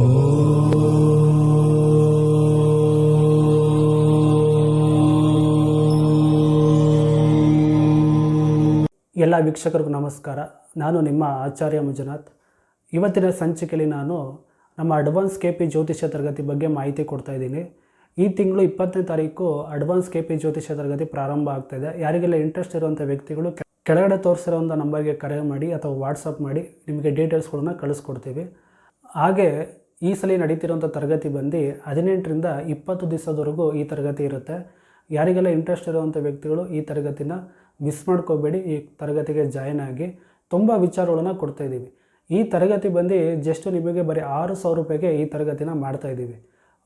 ಎಲ್ಲ ವೀಕ್ಷಕರಿಗೂ ನಮಸ್ಕಾರ. ನಾನು ನಿಮ್ಮ ಆಚಾರ್ಯ ಮಂಜುನಾಥ್. ಇವತ್ತಿನ ಸಂಚಿಕೆಯಲ್ಲಿ ನಾನು ನಮ್ಮ ಅಡ್ವಾನ್ಸ್ ಕೆ ಪಿ ಜ್ಯೋತಿಷ್ಯ ತರಗತಿ ಬಗ್ಗೆ ಮಾಹಿತಿ ಕೊಡ್ತಾ ಇದ್ದೀನಿ. ಈ ತಿಂಗಳು ಇಪ್ಪತ್ತನೇ ತಾರೀಕು ಅಡ್ವಾನ್ಸ್ ಕೆ ಪಿ ಜ್ಯೋತಿಷ್ಯ ತರಗತಿ ಪ್ರಾರಂಭ ಆಗ್ತಾಯಿದೆ ಯಾರಿಗೆಲ್ಲ ಇಂಟ್ರೆಸ್ಟ್ ಇರುವಂಥ ವ್ಯಕ್ತಿಗಳು ಕೆಳಗಡೆ ಕೆಳಗಡೆ ಒಂದು ನಂಬರ್ಗೆ ಕರೆ ಮಾಡಿ ಅಥವಾ ವಾಟ್ಸಪ್ ಮಾಡಿ ನಿಮಗೆ ಡೀಟೇಲ್ಸ್ಗಳನ್ನ ಕಳಿಸ್ಕೊಡ್ತೀವಿ. ಹಾಗೆ ಈ ಸಲ ನಡೀತಿರುವಂಥ ತರಗತಿ ಬಂದು ಹದಿನೆಂಟರಿಂದ ಇಪ್ಪತ್ತು ದಿವಸದವರೆಗೂ ಈ ತರಗತಿ ಇರುತ್ತೆ. ಯಾರಿಗೆಲ್ಲ ಇಂಟ್ರೆಸ್ಟ್ ಇರುವಂಥ ವ್ಯಕ್ತಿಗಳು ಈ ತರಗತಿನ ಮಿಸ್ ಮಾಡ್ಕೋಬೇಡಿ, ಈ ತರಗತಿಗೆ ಜಾಯ್ನ್ ಆಗಿ ತುಂಬ ವಿಚಾರಗಳನ್ನು ಕೊಡ್ತಾ ಇದ್ದೀವಿ. ಈ ತರಗತಿ ಬಂದು ಜಸ್ಟ್ ನಿಮಗೆ ಬರೀ ಆರು ಸಾವಿರ ರೂಪಾಯಿಗೆ ಈ ತರಗತಿನ ಮಾಡ್ತಾ ಇದ್ದೀವಿ.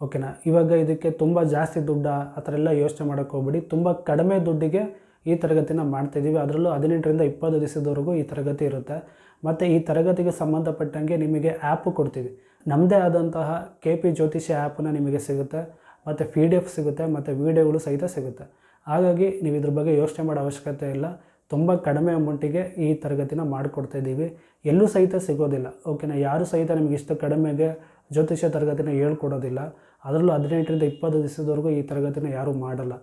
ಓಕೆನಾ ಇವಾಗ ಇದಕ್ಕೆ ತುಂಬ ಜಾಸ್ತಿ ದುಡ್ಡ? ಆ ಥರ ಎಲ್ಲ ಯೋಚನೆ ಮಾಡೋಕ್ಕೆ ಹೋಗ್ಬೇಡಿ. ತುಂಬ ಕಡಿಮೆ ದುಡ್ಡಿಗೆ ಈ ತರಗತಿನ ಮಾಡ್ತಾ ಇದ್ದೀವಿ. ಅದರಲ್ಲೂ ಹದಿನೆಂಟರಿಂದ ಇಪ್ಪತ್ತು ದಿವಸದವರೆಗೂ ಈ ತರಗತಿ ಇರುತ್ತೆ. ಮತ್ತು ಈ ತರಗತಿಗೆ ಸಂಬಂಧಪಟ್ಟಂಗೆ ನಿಮಗೆ ಆ್ಯಪು ಕೊಡ್ತೀವಿ. ನಮ್ಮದೇ ಆದಂತಹ ಕೆ ಪಿ ಜ್ಯೋತಿಷ್ಯ ಆ್ಯಪನ್ನು ನಿಮಗೆ ಸಿಗುತ್ತೆ, ಮತ್ತು ಪಿ ಡಿ ಎಫ್ ಸಿಗುತ್ತೆ, ಮತ್ತು ವೀಡಿಯೋಗಳು ಸಹಿತ ಸಿಗುತ್ತೆ. ಹಾಗಾಗಿ ನೀವು ಇದ್ರ ಬಗ್ಗೆ ಯೋಚನೆ ಮಾಡೋ ಅವಶ್ಯಕತೆ ಇಲ್ಲ. ತುಂಬ ಕಡಿಮೆ ಅಮೌಂಟಿಗೆ ಈ ತರಗತಿನ ಮಾಡಿಕೊಡ್ತಾ ಇದ್ದೀವಿ. ಎಲ್ಲೂ ಸಹಿತ ಸಿಗೋದಿಲ್ಲ, ಓಕೆನಾ? ಯಾರು ಸಹಿತ ನಿಮಗೆ ಇಷ್ಟು ಕಡಿಮೆಗೆ ಜ್ಯೋತಿಷ್ಯ ತರಗತಿನ ಹೇಳ್ಕೊಡೋದಿಲ್ಲ. ಅದರಲ್ಲೂ ಹದಿನೆಂಟರಿಂದ ಇಪ್ಪತ್ತು ದಿವಸದವರೆಗೂ ಈ ತರಗತಿನ ಯಾರೂ ಮಾಡಲ್ಲ.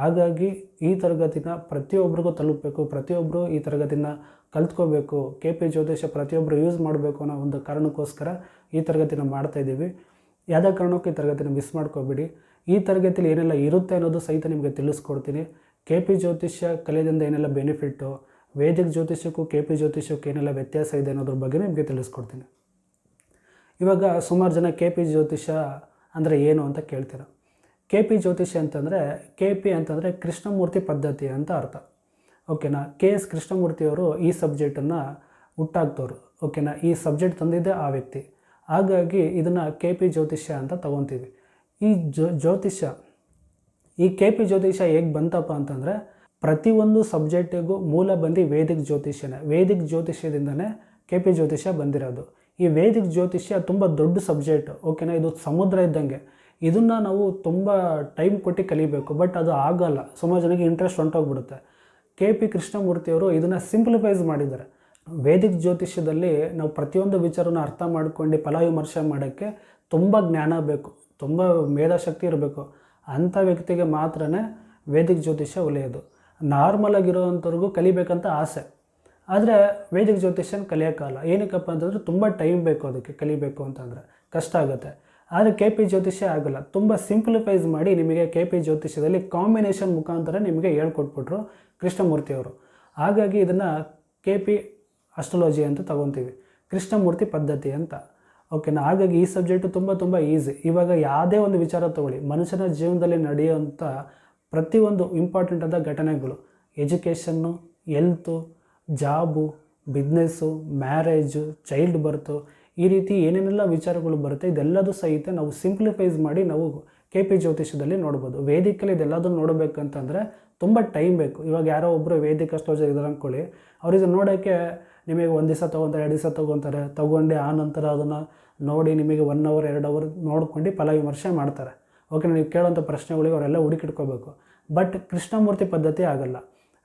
ಹಾಗಾಗಿ ಈ ತರಗತಿನ ಪ್ರತಿಯೊಬ್ಬರಿಗೂ ತಲುಪಬೇಕು ಪ್ರತಿಯೊಬ್ಬರು ಈ ತರಗತಿನ ಕಲ್ತ್ಕೋಬೇಕು ಕೆ ಪಿ ಜ್ಯೋತಿಷ ಪ್ರತಿಯೊಬ್ಬರು ಯೂಸ್ ಮಾಡಬೇಕು ಅನ್ನೋ ಒಂದು ಕಾರಣಕ್ಕೋಸ್ಕರ ಈ ತರಗತಿನ ಮಾಡ್ತಾ ಇದ್ದೀವಿ. ಯಾವುದೇ ಕಾರಣಕ್ಕೂ ಈ ತರಗತಿನ ಮಿಸ್ ಮಾಡ್ಕೋಬೇಡಿ. ಈ ತರಗತಿಯಲ್ಲಿ ಏನೆಲ್ಲ ಇರುತ್ತೆ ಅನ್ನೋದು ಸಹಿತ ನಿಮಗೆ ತಿಳಿಸ್ಕೊಡ್ತೀನಿ. ಕೆ ಪಿ ಜ್ಯೋತಿಷ್ಯ ಕಲೆಯಿಂದ ಏನೆಲ್ಲ ಬೆನಿಫಿಟ್ಟು ವೇದಿಕ ಜ್ಯೋತಿಷ್ಯಕ್ಕೂ ಕೆ ಪಿ ಜ್ಯೋತಿಷ್ಯಕ್ಕೂ ಏನೆಲ್ಲ ವ್ಯತ್ಯಾಸ ಇದೆ ಅನ್ನೋದ್ರ ಬಗ್ಗೆ ನಿಮಗೆ ತಿಳಿಸ್ಕೊಡ್ತೀನಿ. ಇವಾಗ ಸುಮಾರು ಜನ ಕೆ ಪಿ ಜ್ಯೋತಿಷ್ಯ ಅಂದರೆ ಏನು ಅಂತ ಕೇಳ್ತೀರ? ಕೆ ಪಿ ಜ್ಯೋತಿಷ್ಯ ಅಂತಂದರೆ ಕೆ ಪಿ ಅಂತಂದರೆ ಕೃಷ್ಣಮೂರ್ತಿ ಪದ್ಧತಿ ಅಂತ ಅರ್ಥ. ಓಕೆನಾ ಕೆ ಎಸ್ ಕೃಷ್ಣಮೂರ್ತಿಯವರು ಈ ಸಬ್ಜೆಕ್ಟನ್ನು ಹುಟ್ಟಾಕ್ತವ್ರು ಓಕೆನಾ ಈ ಸಬ್ಜೆಕ್ಟ್ ತಂದಿದ್ದೆ ಆ ವ್ಯಕ್ತಿ. ಹಾಗಾಗಿ ಇದನ್ನು ಕೆ ಪಿ ಜ್ಯೋತಿಷ್ಯ ಅಂತ ತಗೊತೀವಿ. ಈ ಜ್ಯೋ, ಜ್ಯೋತಿಷ್ಯ, ಈ ಕೆ ಪಿ ಜ್ಯೋತಿಷ್ಯ ಹೇಗೆ ಬಂತಪ್ಪ ಅಂತಂದರೆ, ಪ್ರತಿಯೊಂದು ಸಬ್ಜೆಕ್ಟಿಗೂ ಮೂಲ ಬಂದು ವೇದಿಕ್ ಜ್ಯೋತಿಷ್ಯನೇ. ವೇದಿಕ್ ಜ್ಯೋತಿಷ್ಯದಿಂದನೇ ಕೆ ಪಿ ಜ್ಯೋತಿಷ್ಯ ಬಂದಿರೋದು. ಈ ವೇದಿಕ್ ಜ್ಯೋತಿಷ್ಯ ತುಂಬ ದೊಡ್ಡ ಸಬ್ಜೆಕ್ಟ್ ಓಕೆನಾ ಇದು ಸಮುದ್ರ ಇದ್ದಂಗೆ. ಇದನ್ನು ನಾವು ತುಂಬ ಟೈಮ್ ಕೊಟ್ಟು ಕಲಿಬೇಕು ಬಟ್ ಅದು ಆಗಲ್ಲ. ಸುಮಾರು ಜನಕ್ಕೆ ಇಂಟ್ರೆಸ್ಟ್ ಹೊಂಟೋಗ್ಬಿಡುತ್ತೆ ಕೆ ಪಿ ಕೃಷ್ಣಮೂರ್ತಿಯವರು ಇದನ್ನು ಸಿಂಪ್ಲಿಫೈಸ್ ಮಾಡಿದ್ದಾರೆ. ವೇದಿಕ್ ಜ್ಯೋತಿಷ್ಯದಲ್ಲಿ ನಾವು ಪ್ರತಿಯೊಂದು ವಿಚಾರನ ಅರ್ಥ ಮಾಡ್ಕೊಂಡು ಫಲವಿಮರ್ಶೆ ಮಾಡೋಕ್ಕೆ ತುಂಬ ಜ್ಞಾನ ಬೇಕು, ತುಂಬ ಮೇಧಾಶಕ್ತಿ ಇರಬೇಕು. ಅಂಥ ವ್ಯಕ್ತಿಗೆ ಮಾತ್ರ ವೇದಿಕ್ ಜ್ಯೋತಿಷ್ಯ ಒಲೆಯೋದು ನಾರ್ಮಲ್ ಆಗಿರೋವಂಥವ್ರಿಗೂ ಕಲಿಬೇಕಂತ ಆಸೆ. ಆದರೆ ವೇದಿಕ್ ಜ್ಯೋತಿಷ್ಯನ ಕಲಿಯೋಕ್ಕಲ್ಲ ಏನಕ್ಕಪ್ಪ ಅಂತಂದರೆ ತುಂಬ ಟೈಮ್ ಬೇಕು ಅದಕ್ಕೆ ಕಲಿಬೇಕು ಅಂತಂದರೆ. ಕಷ್ಟ ಆಗುತ್ತೆ. ಆದರೆ ಕೆ ಪಿ ಜ್ಯೋತಿಷ್ಯ ಆಗಲ್ಲ. ತುಂಬ ಸಿಂಪ್ಲಿಫೈಸ್ ಮಾಡಿ ನಿಮಗೆ ಕೆ ಪಿ ಜ್ಯೋತಿಷ್ಯದಲ್ಲಿ ಕಾಂಬಿನೇಷನ್ ಮುಖಾಂತರ ನಿಮಗೆ ಹೇಳ್ಕೊಟ್ಬಿಟ್ರು ಕೃಷ್ಣಮೂರ್ತಿಯವರು ಹಾಗಾಗಿ ಇದನ್ನು ಕೆ ಪಿ ಅಸ್ಟ್ರಾಲಜಿ ಅಂತ ತಗೊತೀವಿ. ಕೃಷ್ಣಮೂರ್ತಿ ಪದ್ಧತಿ ಅಂತ. ಓಕೆನಾ ಹಾಗಾಗಿ ಈ ಸಬ್ಜೆಕ್ಟು ತುಂಬ ತುಂಬ ಈಸಿ ಇವಾಗ ಯಾವುದೇ ಒಂದು ವಿಚಾರ ತಗೊಳ್ಳಿ. ಮನುಷ್ಯನ ಜೀವನದಲ್ಲಿ ನಡೆಯುವಂಥ ಪ್ರತಿಯೊಂದು ಇಂಪಾರ್ಟೆಂಟ್ ಆದ ಘಟನೆಗಳು. Education health job business marriage child birth ಈ ರೀತಿ ಏನೇನೆಲ್ಲ ವಿಚಾರಗಳು ಬರುತ್ತೆ, ಇದೆಲ್ಲದೂ ಸಹಿತ ನಾವು ಸಿಂಪ್ಲಿಫೈಸ್ ಮಾಡಿ ನಾವು ಕೆ ಪಿ ಜ್ಯೋತಿಷ್ಯದಲ್ಲಿ ನೋಡ್ಬೋದು. ವೇದಿಕಲ್ಲಿ ಇದೆಲ್ಲದನ್ನು ನೋಡಬೇಕಂತಂದರೆ ತುಂಬ ಟೈಮ್ ಬೇಕು. ಇವಾಗ ಯಾರೋ ಒಬ್ಬರು ವೇದಿಕ ಅಷ್ಟೋಜ ಇದ್ದಾರೆ ಅಂದ್ಕೊಳ್ಳಿ ಅವ್ರಿಗೆ ನೋಡೋಕ್ಕೆ ನಿಮಗೆ ಒಂದು ದಿವಸ ತೊಗೊತಾರೆ, ಎರಡು ದಿವಸ ತೊಗೊತಾರೆ, ತೊಗೊಂಡು ಆ ನಂತರ ಅದನ್ನು ನೋಡಿ ನಿಮಗೆ ಒನ್ ಅವರ್ ಎರಡು ಅವರ್ ನೋಡ್ಕೊಂಡು ಫಲ ವಿಮರ್ಶೆ ಮಾಡ್ತಾರೆ. ಓಕೆ ನೀವು ಕೇಳೋಂಥ ಪ್ರಶ್ನೆಗಳಿಗೆ ಅವರೆಲ್ಲ ಹುಡುಕಿಟ್ಕೋಬೇಕು. ಬಟ್ ಕೃಷ್ಣಮೂರ್ತಿ ಪದ್ಧತಿ ಆಗಲ್ಲ.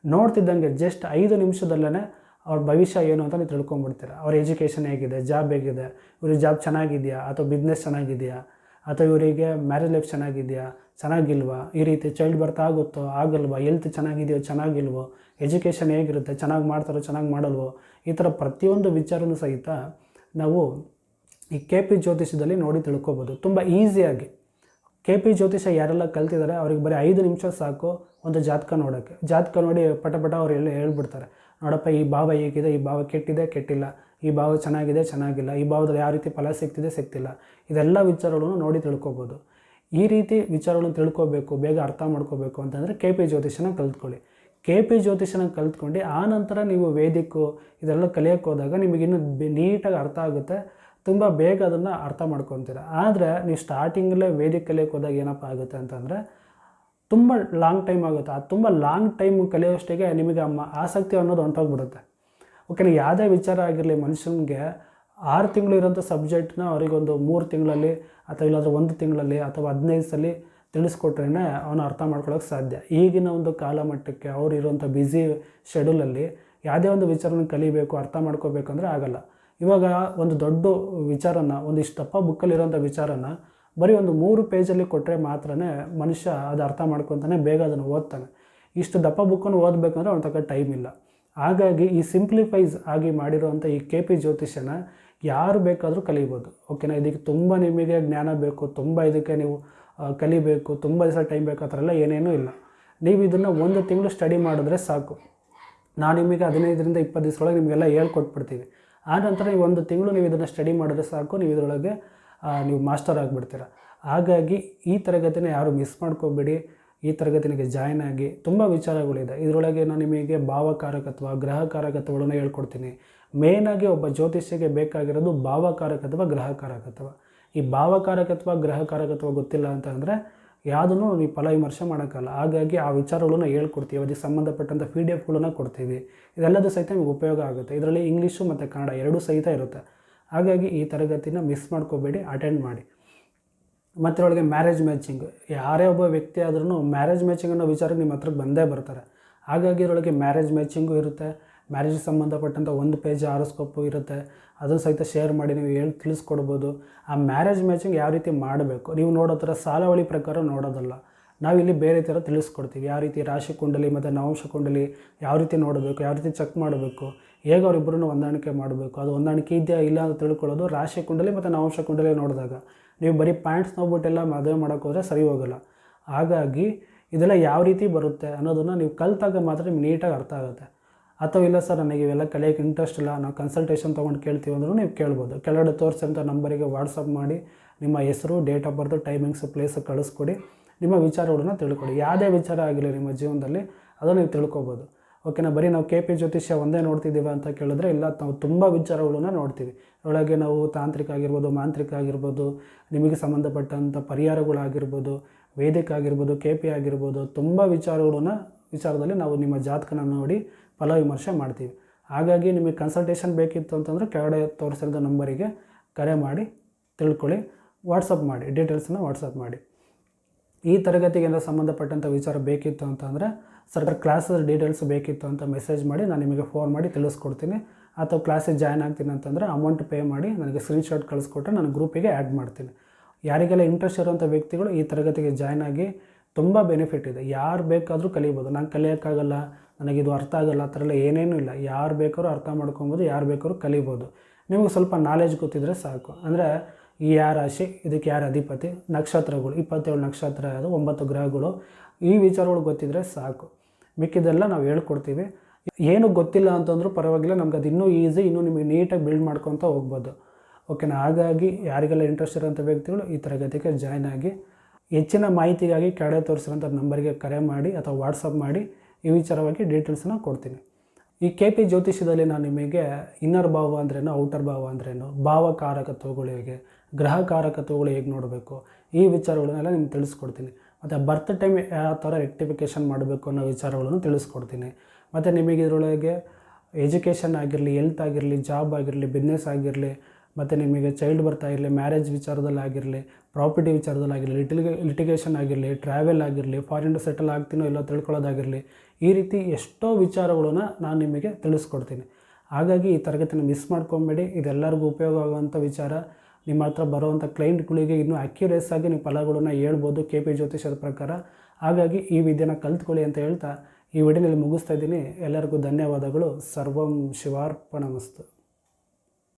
ನೋಡ್ತಿದ್ದಂಗೆ ಜಸ್ಟ್ ಐದು ನಿಮಿಷದಲ್ಲೇ ಅವ್ರ ಭವಿಷ್ಯ ಏನು ಅಂತ ನೀವು ತಿಳ್ಕೊಂಬಿಡ್ತೀರ ಅವ್ರ ಎಜುಕೇಷನ್ ಹೇಗಿದೆ ಜಾಬ್ ಹೇಗಿದೆ, ಇವ್ರಿಗೆ ಜಾಬ್ ಚೆನ್ನಾಗಿದೆಯಾ ಅಥವಾ ಬಿಸ್ನೆಸ್ ಚೆನ್ನಾಗಿದೆಯಾ? ಅಥವಾ ಇವರಿಗೆ ಮ್ಯಾರೇಜ್ ಲೈಫ್ ಚೆನ್ನಾಗಿದೆಯಾ? ಚೆನ್ನಾಗಿಲ್ವಾ? ಈ ರೀತಿ ಚೈಲ್ಡ್ ಬರ್ತ್ ಆಗುತ್ತೋ, ಆಗಲ್ವಾ? ಎಲ್ತ್ ಚೆನ್ನಾಗಿದೆಯೋ, ಚೆನ್ನಾಗಿಲ್ವೋ? ಎಜುಕೇಷನ್ ಹೇಗಿರುತ್ತೆ? ಚೆನ್ನಾಗಿ ಮಾಡ್ತಾರೋ, ಚೆನ್ನಾಗಿ ಮಾಡಲ್ವೋ? ಈ ಥರ ಪ್ರತಿಯೊಂದು ವಿಚಾರನೂ ಸಹಿತ ನಾವು ಈ ಕೆ ಪಿ ಜ್ಯೋತಿಷ್ಯದಲ್ಲಿ ನೋಡಿ ತಿಳ್ಕೊಬೋದು. ತುಂಬ ಈಸಿಯಾಗಿ ಕೆ ಪಿ ಜ್ಯೋತಿಷ ಯಾರೆಲ್ಲ ಕಲ್ತಿದ್ದಾರೆ ಅವ್ರಿಗೆ ಬರೀ ಐದು ನಿಮಿಷ ಸಾಕು ಒಂದು ಜಾತಕ ನೋಡೋಕ್ಕೆ. ಜಾತಕ ನೋಡಿ ಪಟ ಪಟ ಅವ್ರು ಎಲ್ಲ ಹೇಳ್ಬಿಡ್ತಾರೆ. ನೋಡಪ್ಪ, ಈ ಭಾವ ಹೇಗಿದೆ, ಈ ಭಾವ ಕೆಟ್ಟಿದೆ, ಕೆಟ್ಟಿಲ್ಲ. ಈ ಭಾವ ಚೆನ್ನಾಗಿದೆ, ಚೆನ್ನಾಗಿಲ್ಲ. ಈ ಭಾವದಲ್ಲಿ ಯಾವ ರೀತಿ ಫಲ ಸಿಗ್ತಿದೆ, ಸಿಗ್ತಿಲ್ಲ. ಇದೆಲ್ಲ ವಿಚಾರಗಳನ್ನು ನೋಡಿ ತಿಳ್ಕೊಬೋದು. ಈ ರೀತಿ ವಿಚಾರಗಳನ್ನು ತಿಳ್ಕೊಬೇಕು, ಬೇಗ ಅರ್ಥ ಮಾಡ್ಕೋಬೇಕು ಅಂತಂದರೆ ಕೆ ಪಿ ಜ್ಯೋತಿಷನ ಕಲ್ತ್ಕೊಳ್ಳಿ. ಕೆ ಪಿ ಜ್ಯೋತಿಷನ ಕಲ್ತ್ಕೊಂಡು ಆ ನಂತರ ನೀವು ವೇದಿಕ್ಕು ಇದೆಲ್ಲ ಕಲಿಯೋಕ್ಕೆ ಹೋದಾಗ ನಿಮಗೆ ಇನ್ನೂ ನೀಟಾಗಿ ಅರ್ಥ ಆಗುತ್ತೆ. ತುಂಬ ಬೇಗ ಅದನ್ನು ಅರ್ಥ ಮಾಡ್ಕೊತೀರ. ಆದರೆ ನೀವು ಸ್ಟಾರ್ಟಿಂಗಲ್ಲೇ ವೇದಿಕ್ ಕಲಿಯೋಕ್ಕೆ ಹೋದಾಗ ಏನಪ್ಪ ಆಗುತ್ತೆ ಅಂತಂದರೆ ತುಂಬ ಲಾಂಗ್ ಟೈಮ್ ಆಗುತ್ತೆ. ಆ ತುಂಬ ಲಾಂಗ್ ಟೈಮ್ ಕಲಿಯೋಷ್ಟಿಗೆ ನಿಮಗೆ ಅಮ್ಮ ಆಸಕ್ತಿ ಅನ್ನೋದು ಹೊಂಟೋಗ್ಬಿಡುತ್ತೆ. ಓಕೆನಾ ಯಾವುದೇ ವಿಚಾರ ಆಗಿರಲಿ ಮನುಷ್ಯನಿಗೆ ಆರು ತಿಂಗಳು ಇರೋಂಥ ಸಬ್ಜೆಕ್ಟ್ನ ಅವರಿಗೊಂದು ಮೂರು ತಿಂಗಳಲ್ಲಿ ಅಥವಾ ಇಲ್ಲಾಂದ್ರೆ ಒಂದು ತಿಂಗಳಲ್ಲಿ ಅಥವಾ ಹದಿನೈದು ಸಲ ತಿಳಿಸ್ಕೊಟ್ರೇ ಅವನು ಅರ್ಥ ಮಾಡ್ಕೊಳ್ಳೋಕೆ ಸಾಧ್ಯ. ಈಗಿನ ಒಂದು ಕಾಲಮಟ್ಟಕ್ಕೆ ಅವ್ರು ಇರುವಂಥ ಬ್ಯುಸಿ ಶೆಡ್ಯೂಲಲ್ಲಿ ಯಾವುದೇ ಒಂದು ವಿಚಾರನ ಕಲಿಬೇಕು, ಅರ್ಥ ಮಾಡ್ಕೋಬೇಕಂದ್ರೆ ಆಗಲ್ಲ. ಇವಾಗ ಒಂದು ದೊಡ್ಡ ವಿಚಾರನ, ಒಂದಿಷ್ಟು ದಪ್ಪ ಬುಕ್ಕಲ್ಲಿರೋಂಥ ವಿಚಾರನ ಬರೀ ಒಂದು ಮೂರು ಪೇಜಲ್ಲಿ ಕೊಟ್ಟರೆ ಮಾತ್ರನೇ ಮನುಷ್ಯ ಅದು ಅರ್ಥ ಮಾಡ್ಕೊತಾನೆ, ಬೇಗ ಅದನ್ನು ಓದ್ತಾನೆ. ಇಷ್ಟು ದಪ್ಪ ಬುಕ್ಕನ್ನು ಓದಬೇಕಂದ್ರೆ ಅವ್ನ ತಕ್ಕ ಟೈಮ್ ಇಲ್ಲ. ಹಾಗಾಗಿ ಈ ಸಿಂಪ್ಲಿಫೈಸ್ ಆಗಿ ಮಾಡಿರುವಂಥ ಈ ಕೆ ಪಿ ಜ್ಯೋತಿಷ್ಯನ ಯಾರು ಬೇಕಾದರೂ ಕಲಿಬೋದು. ಓಕೆನಾ? ಇದಕ್ಕೆ ತುಂಬ ನಿಮಗೆ ಜ್ಞಾನ ಬೇಕು, ತುಂಬ ಇದಕ್ಕೆ ನೀವು ಕಲಿಬೇಕು, ತುಂಬ ದಿವಸ ಟೈಮ್ ಬೇಕು, ಆ ಥರ ಎಲ್ಲ ಏನೇನೂ ಇಲ್ಲ. ನೀವು ಇದನ್ನು ಒಂದು ತಿಂಗಳು ಸ್ಟಡಿ ಮಾಡಿದ್ರೆ ಸಾಕು. ನಾನು ನಿಮಗೆ ಹದಿನೈದರಿಂದ ಇಪ್ಪತ್ತು ದಿವಸದೊಳಗೆ ನಿಮಗೆಲ್ಲ ಹೇಳ್ಕೊಟ್ಬಿಡ್ತೀವಿ ಆ ನಂತರ ನೀವು ಒಂದು ತಿಂಗಳು ನೀವು ಇದನ್ನು ಸ್ಟಡಿ ಮಾಡಿದ್ರೆ ಸಾಕು, ನೀವು ಇದರೊಳಗೆ ನೀವು ಮಾಸ್ಟರ್ ಆಗಿಬಿಡ್ತೀರ. ಹಾಗಾಗಿ ಈ ತರಗತಿನ ಯಾರು ಮಿಸ್ ಮಾಡ್ಕೋಬೇಡಿ, ಈ ತರಗತಿನಿಗೆ ಜಾಯ್ನ್ ಆಗಿ ತುಂಬ ವಿಚಾರಗಳಿದೆ. ಇದರೊಳಗೆ ನಾನು ನಿಮಗೆ ಭಾವಕಾರಕತ್ವ, ಗ್ರಹಕಾರಕತ್ವಗಳನ್ನು ಹೇಳ್ಕೊಡ್ತೀನಿ. ಮೇಯ್ನಾಗಿ ಒಬ್ಬ ಜ್ಯೋತಿಷ್ಯಗೆ ಬೇಕಾಗಿರೋದು ಭಾವಕಾರಕತ್ವ, ಗ್ರಹಕಾರಕತ್ವ. ಈ ಭಾವಕಾರಕತ್ವ, ಗ್ರಹಕಾರಕತ್ವ ಗೊತ್ತಿಲ್ಲ ಅಂತ ಅಂದರೆ ಯಾವುದನ್ನು ನೀವು ಫಲ ವಿಮರ್ಶೆ ಮಾಡೋಕ್ಕಲ್ಲ. ಹಾಗಾಗಿ ಆ ವಿಚಾರಗಳನ್ನು ಹೇಳ್ಕೊಡ್ತೀವಿ. ಅದಕ್ಕೆ ಸಂಬಂಧಪಟ್ಟಂಥ ಪಿ ಡಿ ಎಫ್ಗಳನ್ನು ಕೊಡ್ತೀವಿ. ಇದೆಲ್ಲದೂ ಸಹಿತ ನಿಮಗೆ ಉಪಯೋಗ ಆಗುತ್ತೆ. ಇದರಲ್ಲಿ ಇಂಗ್ಲೀಷು ಮತ್ತು ಕನ್ನಡ ಎರಡೂ ಸಹಿತ ಇರುತ್ತೆ. ಹಾಗಾಗಿ ಈ ತರಗತಿನ ಮಿಸ್ ಮಾಡ್ಕೋಬೇಡಿ ಅಟೆಂಡ್ ಮಾಡಿ. ಮತ್ತು ಒಳಗೆ ಮ್ಯಾರೇಜ್ ಮ್ಯಾಚಿಂಗ್ ಯಾರೇ ಒಬ್ಬ ವ್ಯಕ್ತಿ ಆದ್ರೂ ಮ್ಯಾರೇಜ್ ಮ್ಯಾಚಿಂಗ್ ಅನ್ನೋ ವಿಚಾರಕ್ಕೆ ನಿಮ್ಮ ಹತ್ರಕ್ಕೆ ಬಂದೇ ಬರ್ತಾರೆ. ಹಾಗಾಗಿ ಇದರೊಳಗೆ ಮ್ಯಾರೇಜ್ ಮ್ಯಾಚಿಂಗು ಇರುತ್ತೆ. ಮ್ಯಾರೇಜ್ ಸಂಬಂಧಪಟ್ಟಂಥ ಒಂದು ಪೇಜ್ ಆರೋಸ್ಕೋಪು ಇರುತ್ತೆ. ಅದನ್ನು ಸಹಿತ ಶೇರ್ ಮಾಡಿ ನೀವು ಹೇಳಿ, ತಿಳಿಸ್ಕೊಡ್ಬೋದು. ಆ ಮ್ಯಾರೇಜ್ ಮ್ಯಾಚಿಂಗ್ ಯಾವ ರೀತಿ ಮಾಡಬೇಕು? ನೀವು ನೋಡೋ ಥರ ಸಾಲಾವಳಿ ಪ್ರಕಾರ ನೋಡೋದಲ್ಲ. ನಾವಿಲ್ಲಿ ಬೇರೆ ಥರ ತಿಳಿಸ್ಕೊಡ್ತೀವಿ. ಯಾವ ರೀತಿ ರಾಶಿ ಕುಂಡಲಿ ಮತ್ತು ನವಾಂಶ ಕುಂಡಲಿ ಯಾವ ರೀತಿ ನೋಡಬೇಕು, ಯಾವ ರೀತಿ ಚೆಕ್ ಮಾಡಬೇಕು. ಹೇಗೆ ಅವರಿಬ್ಬರನ್ನು ಹೊಂದಾಣಿಕೆ ಮಾಡಬೇಕು? ಅದು ಹೊಂದಾಣಿಕೆ ಇದೆಯಾ ಇಲ್ಲ ಅಂತ ತಿಳ್ಕೊಳ್ಳೋದು ರಾಶಿ ಕುಂಡಲಿ ಮತ್ತು ನವಾಂಶ ಕುಂಡಲಿ ನೋಡಿದಾಗ. ನೀವು ಬರೀ ಪಾಯಿಂಟ್ಸ್ ನೋಡ್ಬಿಟ್ಟೆಲ್ಲ ಮದುವೆ ಮಾಡೋಕೆ ಹೋದರೆ ಸರಿ ಹೋಗಲ್ಲ. ಹಾಗಾಗಿ ಇದೆಲ್ಲ ಯಾವ ರೀತಿ ಬರುತ್ತೆ ಅನ್ನೋದನ್ನು ನೀವು ಕಲ್ತಾಗ ಮಾತ್ರ ನಿಮ್ಗೆ ನೀಟಾಗಿ ಅರ್ಥ ಆಗುತ್ತೆ. ಅಥವಾ ಇಲ್ಲ ಸರ್, ನನಗೆ ಇವೆಲ್ಲ ಕಲಿಯೋಕ್ಕೆ ಇಂಟ್ರೆಸ್ಟ್ ಇಲ್ಲ, ನಾವು ಕನ್ಸಲ್ಟೇಷನ್ ತೊಗೊಂಡು ಕೇಳ್ತೀವಿ ಅಂದ್ರೂ ನೀವು ಕೇಳ್ಬೋದು. ಕೆಳಗಡೆ ತೋರಿಸಿದಂಥ ನಂಬರಿಗೆ ವಾಟ್ಸಪ್ ಮಾಡಿ, ನಿಮ್ಮ ಹೆಸರು date of birth timings place ಕಳಿಸ್ಕೊಡಿ. ನಿಮ್ಮ ವಿಚಾರಗಳನ್ನ ತಿಳ್ಕೊಳ್ಳಿ. ಯಾವುದೇ ವಿಚಾರ ಆಗಿರಲಿ ನಿಮ್ಮ ಜೀವನದಲ್ಲಿ, ಅದನ್ನು ನೀವು ತಿಳ್ಕೊಬೋದು. ಓಕೆನಾ, ಬರೀ ನಾವು ಕೆ ಪಿ ಜ್ಯೋತಿಷ್ಯ ಒಂದೇ ನೋಡ್ತಿದ್ದೀವಿ ಅಂತ ಕೇಳಿದ್ರೆ ಇಲ್ಲ ನಾವು ತುಂಬ ವಿಚಾರಗಳನ್ನ ನೋಡ್ತೀವಿ. ಒಳಗೆ ನಾವು ತಾಂತ್ರಿಕ ಆಗಿರ್ಬೋದು, ಮಾಂತ್ರಿಕ ಆಗಿರ್ಬೋದು, ನಿಮಗೆ ಸಂಬಂಧಪಟ್ಟಂಥ ಪರಿಹಾರಗಳಾಗಿರ್ಬೋದು, ವೇದಿಕ ಆಗಿರ್ಬೋದು ಕೆ ಪಿ ಆಗಿರ್ಬೋದು, ತುಂಬ ವಿಚಾರಗಳನ್ನ, ವಿಚಾರದಲ್ಲಿ ನಾವು ನಿಮ್ಮ ಜಾತಕನ ನೋಡಿ ಫಲ ವಿಮರ್ಶೆ ಮಾಡ್ತೀವಿ. ಹಾಗಾಗಿ ನಿಮಗೆ ಕನ್ಸಲ್ಟೇಷನ್ ಬೇಕಿತ್ತು ಅಂತಂದರೆ ಕೆಳಗಡೆ ತೋರಿಸಿರೋ ನಂಬರಿಗೆ ಕರೆ ಮಾಡಿ, ತಿಳ್ಕೊಳ್ಳಿ ವಾಟ್ಸಪ್ ಮಾಡಿ ಡೀಟೇಲ್ಸನ್ನು ವಾಟ್ಸಪ್ ಮಾಡಿ. ಈ ತರಗತಿಗೆ ಏನಾದ್ರು ಸಂಬಂಧಪಟ್ಟಂಥ ವಿಚಾರ ಬೇಕಿತ್ತು ಅಂತಂದರೆ ಸರ್ಕಾರ ಕ್ಲಾಸಸ್ ಡೀಟೇಲ್ಸ್ ಬೇಕಿತ್ತು ಅಂತ ಮೆಸೇಜ್ ಮಾಡಿ ನಾನು ನಿಮಗೆ ಫೋನ್ ಮಾಡಿ ತಿಳಿಸ್ಕೊಡ್ತೀನಿ. ಅಥವಾ ಕ್ಲಾಸಿಗೆ ಜಾಯ್ನ್ ಆಗ್ತೀನಿ ಅಂತಂದರೆ ಅಮೌಂಟ್ ಪೇ ಮಾಡಿ ನನಗೆ ಸ್ಕ್ರೀನ್ಶಾಟ್ ಕಳಿಸ್ಕೊಟ್ರೆ ನಾನು ಗ್ರೂಪಿಗೆ ಆ್ಯಡ್ ಮಾಡ್ತೀನಿ. ಯಾರಿಗೆಲ್ಲ ಇಂಟ್ರೆಸ್ಟ್ ಇರೋಂಥ ವ್ಯಕ್ತಿಗಳು ಈ ತರಗತಿಗೆ ಜಾಯ್ನ್ ಆಗಿ ತುಂಬ ಬೆನಿಫಿಟ್ ಇದೆ. ಯಾರು ಬೇಕಾದರೂ ಕಲಿಬೋದು. ನಾನು ಕಲಿಯೋಕ್ಕಾಗಲ್ಲ ನನಗಿದು ಅರ್ಥ ಆಗಲ್ಲ, ಆ ಥರ ಎಲ್ಲ ಏನೇನೂ ಇಲ್ಲ. ಯಾರು ಬೇಕಾದ್ರೂ ಅರ್ಥ ಮಾಡ್ಕೊಬೋದು, ಯಾರು ಬೇಕಾದ್ರೂ ಕಲಿಬೋದು. ನಿಮಗೆ ಸ್ವಲ್ಪ ನಾಲೆಜ್ ಗೊತ್ತಿದ್ರೆ ಸಾಕು. ಅಂದರೆ ಈ ಯಾವ ರಾಶಿ, ಇದಕ್ಕೆ ಯಾರು ಅಧಿಪತಿ? ನಕ್ಷತ್ರಗಳು, ಇಪ್ಪತ್ತೇಳು ನಕ್ಷತ್ರ ಅದು ಒಂಬತ್ತು ಗ್ರಹಗಳು. ಈ ವಿಚಾರಗಳು ಗೊತ್ತಿದ್ರೆ ಸಾಕು. ಮಿಕ್ಕಿದೆಲ್ಲ ನಾವು ಹೇಳ್ಕೊಡ್ತೀವಿ. ಏನು ಗೊತ್ತಿಲ್ಲ ಅಂತಂದ್ರೂ ಪರವಾಗಿಲ್ಲ, ನಮ್ಗೆ ಅದು ಇನ್ನೂ ಈಸಿ ಇನ್ನೂ ನಿಮಗೆ ನೀಟಾಗಿ ಬಿಲ್ಡ್ ಮಾಡ್ಕೊತ ಹೋಗ್ಬೋದು. ಓಕೆನಾ ಹಾಗಾಗಿ ಯಾರಿಗೆಲ್ಲ ಇಂಟ್ರೆಸ್ಟ್ ಇರೋಂಥ ವ್ಯಕ್ತಿಗಳು ಈ ತರಗತಿಗೆ ಜಾಯ್ನ್ ಆಗಿ ಹೆಚ್ಚಿನ ಮಾಹಿತಿಗಾಗಿ ಕೆಳಗೆ ತೋರಿಸಿರೋಂಥ ನಂಬರಿಗೆ ಕರೆ ಮಾಡಿ ಅಥವಾ ವಾಟ್ಸಪ್ ಮಾಡಿ ಈ ವಿಚಾರವಾಗಿ ಡೀಟೇಲ್ಸನ್ನು ಕೊಡ್ತೀನಿ. ಈ ಕೆ ಪಿ ಜ್ಯೋತಿಷ್ಯದಲ್ಲಿ ನಾನು ನಿಮಗೆ ಇನ್ನರ್ ಭಾವ ಅಂದ್ರೇನು ಔಟರ್ ಭಾವ ಅಂದ್ರೇನು ಹೇಗೆ? ಗ್ರಹಕಾರಕತ್ವಗಳು ಹೇಗೆ ನೋಡಬೇಕು? ಈ ವಿಚಾರಗಳನ್ನೆಲ್ಲ ನಿಮ್ಗೆ ತಿಳಿಸ್ಕೊಡ್ತೀನಿ. ಮತ್ತು ಬರ್ತ್ ಟೈಮ್ ಯಾವ ಥರ ರೆಕ್ಟಿಫಿಕೇಷನ್ ಮಾಡಬೇಕು ಅನ್ನೋ ವಿಚಾರಗಳನ್ನು ತಿಳಿಸ್ಕೊಡ್ತೀನಿ. ಮತ್ತು ನಿಮಗೆ ಇದರೊಳಗೆ ಎಜುಕೇಷನ್ ಆಗಿರಲಿ ಹೆಲ್ತ್ ಆಗಿರಲಿ ಜಾಬ್ ಆಗಿರಲಿ ಬಿಸ್ನೆಸ್ ಆಗಿರಲಿ, ಮತ್ತು ನಿಮಗೆ ಚೈಲ್ಡ್ ಬರ್ತ್ ಆಗಿರಲಿ ಮ್ಯಾರೇಜ್ ವಿಚಾರದಲ್ಲಿ ಆಗಿರಲಿ ಪ್ರಾಪರ್ಟಿ ವಿಚಾರದಲ್ಲಿ ಆಗಿರಲಿ ಲಿಟಿಗೆ ಲಿಟಿಗೇಷನ್ ಆಗಿರಲಿ ಟ್ರಾವೆಲ್ ಆಗಿರಲಿ ಫಾರಿನ್ ಸೆಟಲ್ ಆಗ್ತೀನೋ ಇಲ್ಲೋ ತಿಳ್ಕೊಳ್ಳೋದಾಗಿರಲಿ, ಈ ರೀತಿ ಎಷ್ಟೋ ವಿಚಾರಗಳನ್ನು ನಾನು ನಿಮಗೆ ತಿಳಿಸ್ಕೊಡ್ತೀನಿ. ಹಾಗಾಗಿ ಈ ತರಗತಿನ ಮಿಸ್ ಮಾಡ್ಕೊಬೇಡಿ. ಇದೆಲ್ಲರಿಗೂ ಉಪಯೋಗ ಆಗುವಂಥ ವಿಚಾರ. ನಿಮ್ಮ ಹತ್ರ ಬರುವಂಥ ಕ್ಲೈಂಟ್ಗಳಿಗೆ ಇನ್ನೂ ಅಕ್ಯುರೇಸ್ ಆಗಿ ನೀವು ಫಲಗಳನ್ನು ಹೇಳ್ಬೋದು ಕೆ ಪಿ ಜ್ಯೋತಿಷದ ಪ್ರಕಾರ. ಹಾಗಾಗಿ ಈ ವಿದ್ಯೆನ ಕಲ್ತ್ಕೊಳ್ಳಿ ಅಂತ ಹೇಳ್ತಾ ಈ ವಿಡಿಯೋನಲ್ಲಿ ಮುಗಿಸ್ತಾ ಇದ್ದೀನಿ. ಎಲ್ಲರಿಗೂ ಧನ್ಯವಾದಗಳು. ಸರ್ವಂ ಶಿವಾರ್ಪಣಮಸ್ತು.